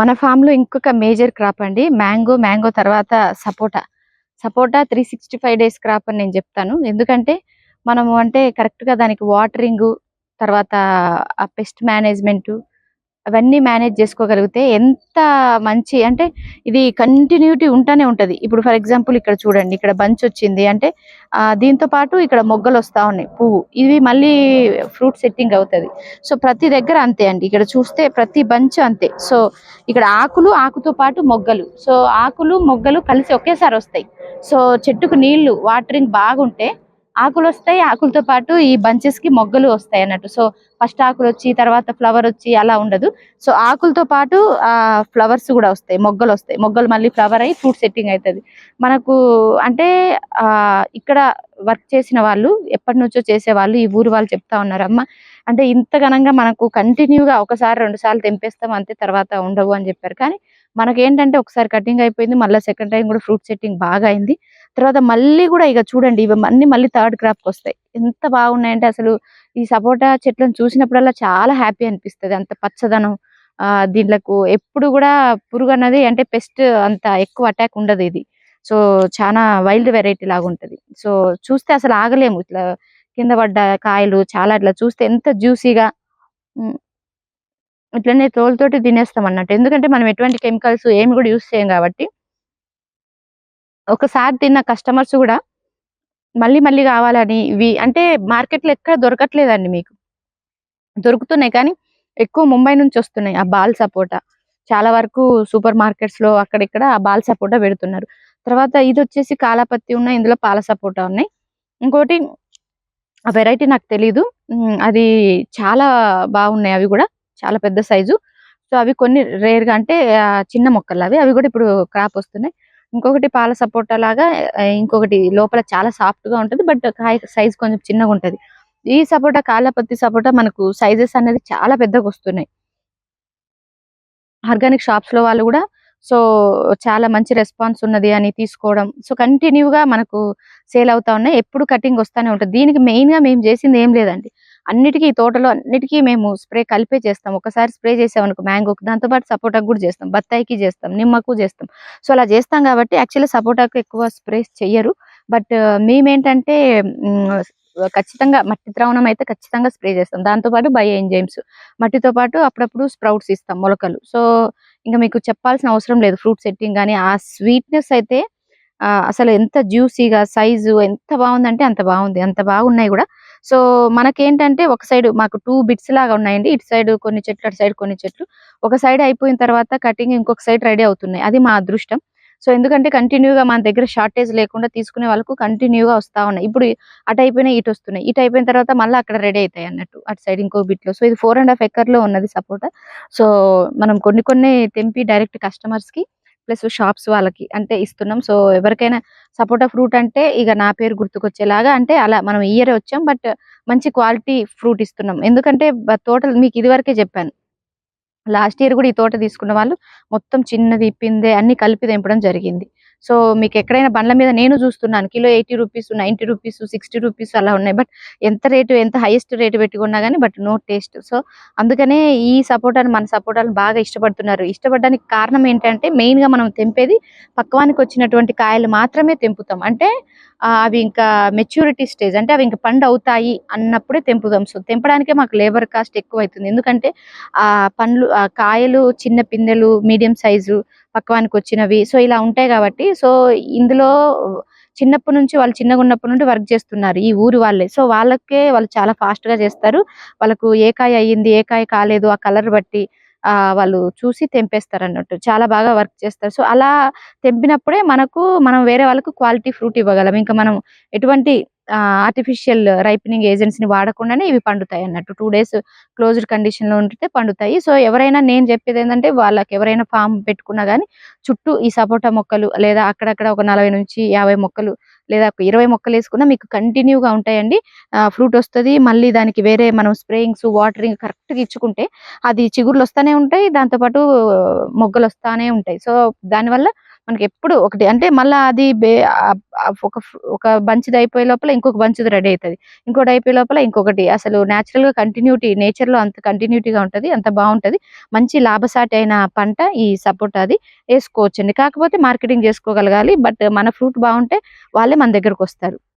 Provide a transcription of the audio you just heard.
మన ఫామ్లో లో ఇంకొక మేజర్ క్రాప్ అండి మ్యాంగో మ్యాంగో తర్వాత సపోటా. సపోటా three sixty five days crop అని నేను చెప్తాను. ఎందుకంటే మనము అంటే కరెక్ట్గా దానికి వాటరింగు తర్వాత ఆ పెస్ట్ మేనేజ్మెంట్ అవన్నీ మేనేజ్ చేసుకోగలిగితే ఎంత మంచి అంటే ఇది కంటిన్యూటీ ఉంటానే ఉంటది. ఇప్పుడు ఫర్ ఎగ్జాంపుల్ ఇక్కడ చూడండి ఇక్కడ బంచ్ వచ్చింది అంటే దీంతో పాటు ఇక్కడ మొగ్గలు వస్తా ఉన్నాయి పువ్వు. ఇవి మళ్ళీ ఫ్రూట్ సెట్టింగ్ అవుతది. సో ప్రతి దగ్గర అంతే అండి. ఇక్కడ చూస్తే ప్రతి బంచ్ అంతే. సో ఇక్కడ ఆకులు ఆకుతో పాటు మొగ్గలు. సో ఆకులు మొగ్గలు కలిసి ఒకేసారి వస్తాయి. సో చెట్టుకు నీళ్ళు వాటరింగ్ బాగుంటే ఆకులు వస్తాయి ఆకులతో పాటు ఈ బంచెస్కి మొగ్గలు వస్తాయి అన్నట్టు. సో ఫస్ట్ ఆకులు వచ్చి తర్వాత ఫ్లవర్ వచ్చి అలా ఉండదు. సో ఆకులతో పాటు ఆ ఫ్లవర్స్ కూడా వస్తాయి మొగ్గలు వస్తాయి. మొగ్గలు మళ్ళీ ఫ్లవర్ అయ్యి ఫ్రూట్ సెట్టింగ్ అవుతుంది మనకు అంటే ఆ ఇక్కడ వర్క్ చేసిన వాళ్ళు ఎప్పటి నుంచో చేసే వాళ్ళు ఈ ఊరు వాళ్ళు చెప్తా ఉన్నారు అమ్మ అంటే ఇంత ఘనంగా మనకు కంటిన్యూగా ఒకసారి రెండు సార్లు తెంపేస్తాం అంతే తర్వాత ఉండవు అని చెప్పారు. కానీ మనకేంటంటే ఒకసారి కటింగ్ అయిపోయింది మళ్ళీ సెకండ్ టైం కూడా ఫ్రూట్ సెట్టింగ్ బాగా అయింది. తర్వాత మళ్ళీ కూడా ఇక చూడండి ఇవన్నీ మళ్ళీ థర్డ్ క్రాప్కి వస్తాయి. ఎంత బాగున్నాయంటే అసలు ఈ సపోటా చెట్లను చూసినప్పుడల్లా చాలా హ్యాపీ అనిపిస్తది. అంత పచ్చదనం ఆ దీంట్లకు ఎప్పుడు కూడా పురుగు అన్నది అంటే పెస్ట్ అంత ఎక్కువ అటాక్ ఉండదు ఇది. సో చాలా వైల్డ్ వెరైటీ లాగా ఉంటది. సో చూస్తే అసలు ఆగలేము. ఇట్లా కింద పడ్డ కాయలు చాలా ఇట్లా చూస్తే ఎంత జ్యూసీగా ఇట్లనే తోలుతోటి తినేస్తాం అన్నట్టు. ఎందుకంటే మనం ఎటువంటి కెమికల్స్ ఏమి కూడా యూస్ చేయం కాబట్టి. ఒకసారి తిన్న కస్టమర్స్ కూడా మళ్ళీ మళ్ళీ కావాలని ఇవి అంటే మార్కెట్లో ఎక్కడ దొరకట్లేదండి మీకు. దొరుకుతున్నాయి కానీ ఎక్కువ ముంబై నుంచి వస్తున్నాయి ఆ బాల్ సపోటా. చాలా వరకు సూపర్ మార్కెట్స్లో అక్కడిక్కడ ఆ బాల్ సపోటా పెడుతున్నారు. తర్వాత ఇది వచ్చేసి కాలాపత్తి ఉన్నాయి ఇందులో పాల సపోటా ఉన్నాయి. ఇంకోటి ఆ వెరైటీ నాకు తెలీదు. అది చాలా బాగున్నాయి అవి కూడా. చాలా పెద్ద సైజు. సో అవి కొన్ని రేర్గా అంటే చిన్న మొక్కలు అవి. అవి కూడా ఇప్పుడు క్రాప్ వస్తున్నాయి. ఇంకొకటి పాల సపోటా లాగా ఇంకొకటి లోపల చాలా సాఫ్ట్గా ఉంటది బట్ కాయ సైజ్ కొంచెం చిన్నగా ఉంటది. ఈ సపోటా కాలపత్తి సపోటా మనకు సైజెస్ అనేది చాలా పెద్దగా వస్తున్నాయి. ఆర్గానిక్ షాప్స్లో వాళ్ళు కూడా సో చాలా మంచి రెస్పాన్స్ ఉన్నది అని తీసుకోవడం. సో కంటిన్యూగా మనకు సేల్ అవుతా ఉన్నాయి. ఎప్పుడు కటింగ్ వస్తూనే ఉంటుంది. దీనికి మెయిన్గా మేము చేసింది ఏం లేదండి. అన్నిటికీ ఈ తోటలో అన్నిటికీ మేము స్ప్రే కలిపే చేస్తాం. ఒకసారి స్ప్రే చేసాం అనుకో మ్యాంగోకి దాంతో పాటు సపోటాకు కూడా చేస్తాం. బత్తాయికి చేస్తాం నిమ్మకు చేస్తాం. సో అలా చేస్తాం కాబట్టి యాక్చువల్లీ సపోటాకు ఎక్కువ స్ప్రే చెయ్యరు. బట్ మేమేంటంటే ఖచ్చితంగా మట్టి ద్రావణం అయితే ఖచ్చితంగా స్ప్రే చేస్తాం. దాంతో పాటు బయో ఎంజైమ్స్ మట్టితో పాటు అప్పుడప్పుడు స్ప్రౌట్స్ ఇస్తాం మొలకలు. సో ఇంకా మీకు చెప్పాల్సిన అవసరం లేదు ఫ్రూట్ సెట్టింగ్ కానీ ఆ స్వీట్నెస్ అయితే అసలు ఎంత జ్యూసీగా సైజు ఎంత బాగుందంటే అంత బాగుంది. అంత బాగున్నాయి కూడా. సో మనకేంటంటే ఒక సైడ్ మాకు టూ బిట్స్ లాగా ఉన్నాయండి. ఇటు సైడ్ కొన్ని చెట్లు అటు సైడ్ కొన్ని చెట్లు. ఒక సైడ్ అయిపోయిన తర్వాత కటింగ్ ఇంకొక సైడ్ రెడీ అవుతున్నాయి. అది మా అదృష్టం. సో ఎందుకంటే కంటిన్యూగా మన దగ్గర షార్టేజ్ లేకుండా తీసుకునే వాళ్ళకు కంటిన్యూగా వస్తా ఉన్నాయి. ఇప్పుడు అటు అయిపోయినా ఇటు వస్తున్నాయి. ఇటు అయిపోయిన తర్వాత మళ్ళీ అక్కడ రెడీ అవుతాయి అన్నట్టు అటు సైడ్ ఇంకో బిట్లో సో ఇది ఫోర్ అండ్ హాఫ్ ఎకర్లో ఉన్నది సపోటా సో మనం కొన్ని కొన్ని తెంపి డైరెక్ట్ కస్టమర్స్కి ప్లస్ షాప్స్ వాళ్ళకి అంటే ఇస్తున్నాం. సో ఎవరికైనా సపోటా ఫ్రూట్ అంటే ఇక నా పేరు గుర్తుకొచ్చేలాగా అంటే అలా మనం ఇయర్ వచ్చాం. బట్ మంచి క్వాలిటీ ఫ్రూట్ ఇస్తున్నాం. ఎందుకంటే తోటలు మీకు ఇదివరకే చెప్పాను. లాస్ట్ ఇయర్ కూడా ఈ తోట తీసుకున్న వాళ్ళు మొత్తం చిన్నది ఇప్పిందే అన్ని కలిపి తెంపడం జరిగింది. సో మీకు ఎక్కడైనా బండ్ల మీద నేను చూస్తున్నాను. Kilo eighty rupees ninety rupees sixty rupees అలా ఉన్నాయి. బట్ ఎంత రేటు ఎంత హైయెస్ట్ రేటు పెట్టుకున్నా కానీ బట్ నో టేస్ట్. సో అందుకనే ఈ సపోటాని మన సపోటాను బాగా ఇష్టపడుతున్నారు. ఇష్టపడడానికి కారణం ఏంటంటే మెయిన్గా మనం తెంపేది పక్వానికి వచ్చినటువంటి కాయలు మాత్రమే తెంపుతాం. అంటే అవి ఇంకా మెచ్యూరిటీ స్టేజ్ అంటే అవి ఇంకా పండు అవుతాయి అన్నప్పుడే తెంపుదాం. సో తెంపడానికే మాకు లేబర్ కాస్ట్ ఎక్కువ అవుతుంది ఎందుకంటే ఆ పండ్లు ఆ కాయలు చిన్న పిందెలు మీడియం సైజు పక్వానికి వచ్చినవి సో ఇలా ఉంటాయి కాబట్టి సో ఇందులో చిన్నప్పటి నుంచి వాళ్ళు చిన్నగా ఉన్నప్పటి నుండి వర్క్ చేస్తున్నారు ఈ ఊరు వాళ్ళే. సో వాళ్ళకే వాళ్ళు చాలా ఫాస్ట్గా చేస్తారు. వాళ్ళకు ఏ కాయ అయ్యింది ఏ కాయ కాలేదు ఆ కలర్ బట్టి వాళ్ళు చూసి తెంపేస్తారు అన్నట్టు చాలా బాగా వర్క్ చేస్తారు. సో అలా తెంపినప్పుడే మనకు మనం వేరే వాళ్ళకు క్వాలిటీ ఫ్రూట్ ఇవ్వగలం. ఇంకా మనం ఎటువంటి ఆర్టిఫిషియల్ రైపనింగ్ ఏజెంట్స్ని వాడకుండానే ఇవి పండుతాయి అన్నట్టు. టూ డేస్ క్లోజ్డ్ కండిషన్లో ఉంటే పండుతాయి. సో ఎవరైనా నేను చెప్పేది ఏంటంటే వాళ్ళకి ఎవరైనా ఫామ్ పెట్టుకున్నా కానీ చుట్టూ ఈ సపోటా మొక్కలు లేదా అక్కడక్కడ ఒక నలభై నుంచి యాభై మొక్కలు లేదా ఒక ఇరవై మొక్కలు వేసుకున్నా మీకు కంటిన్యూగా ఉంటాయండి. ఫ్రూట్ వస్తది మళ్ళీ దానికి వేరే మనం స్ప్రేయింగ్స్ వాటరింగ్ కరెక్ట్గా ఇచ్చుకుంటే అది చిగుర్లు వస్తానే ఉంటాయి దాంతో పాటు మొగ్గలు వస్తానే ఉంటాయి. సో దానివల్ల మనకి ఎప్పుడు ఒకటి అంటే మళ్ళీ అది బే- ఒక ఒక బంచిది అయిపోయే లోపల ఇంకొక బంచిది రెడీ అవుతుంది ఇంకోటి అయిపోయే లోపల ఇంకొకటి. అసలు న్యాచురల్గా కంటిన్యూటీ నేచర్లో అంత కంటిన్యూటీగా ఉంటది అంత బాగుంటది. మంచి లాభసాటి అయిన పంట ఈ సపోటా అది వేసుకోవచ్చండి. కాకపోతే మార్కెటింగ్ చేసుకోగలగాలి బట్ మన ఫ్రూట్ బాగుంటే వాళ్ళే మన దగ్గరకు వస్తారు.